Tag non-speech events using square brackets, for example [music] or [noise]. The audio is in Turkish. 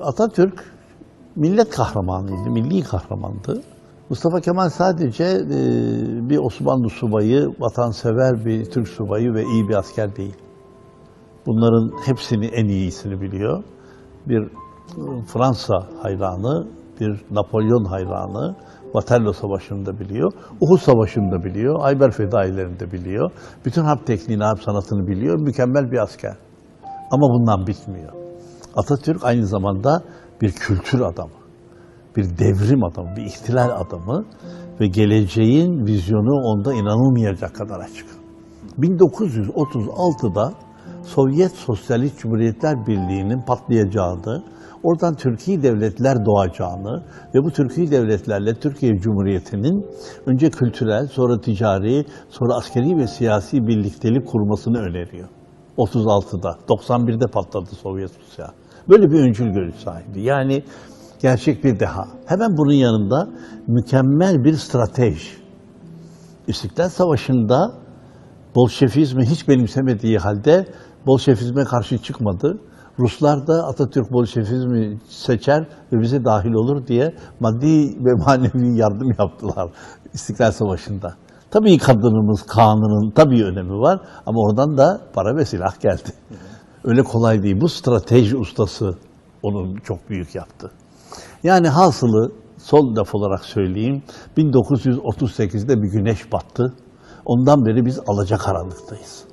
Atatürk millet kahramanıydı, milli kahramandı. Mustafa Kemal sadece e, bir Osmanlı subayı, vatansever bir Türk subayı ve iyi bir asker değil. Bunların hepsini en iyisini biliyor. Bir e, Fransa hayranı, bir Napolyon hayranı, Waterloo Savaşı'nı da biliyor, Uhud Savaşı'nı da biliyor, Ayber Fedailerini de biliyor. Bütün harp tekniğini, harp sanatını biliyor. Mükemmel bir asker. Ama bundan bitmiyor. Atatürk aynı zamanda bir kültür adamı, bir devrim adamı, bir ihtilal adamı ve geleceğin vizyonu onda inanılmayacak kadar açık. 1936'da Sovyet Sosyalist Cumhuriyetler Birliği'nin patlayacağını, oradan Türkiye devletler doğacağını ve bu Türkiye devletlerle Türkiye Cumhuriyeti'nin önce kültürel, sonra ticari, sonra askeri ve siyasi birliktelik kurmasını öneriyor. 36'da, 91'de patladı Sovyet Rusya. Böyle bir öncül görüş sahibi. Yani gerçek bir deha. Hemen bunun yanında mükemmel bir strateji. İstiklal Savaşı'nda Bolşevizmi hiç benimsemediği halde Bolşevizme karşı çıkmadı. Ruslar da Atatürk Bolşevizmi seçer ve bize dahil olur diye maddi ve [laughs] manevi yardım yaptılar İstiklal Savaşı'nda. Tabii kadınımız kanının tabii önemi var ama oradan da para ve silah geldi. Öyle kolay değil. Bu strateji ustası onun çok büyük yaptı. Yani hasılı son laf olarak söyleyeyim. 1938'de bir güneş battı. Ondan beri biz alacakaranlıktayız.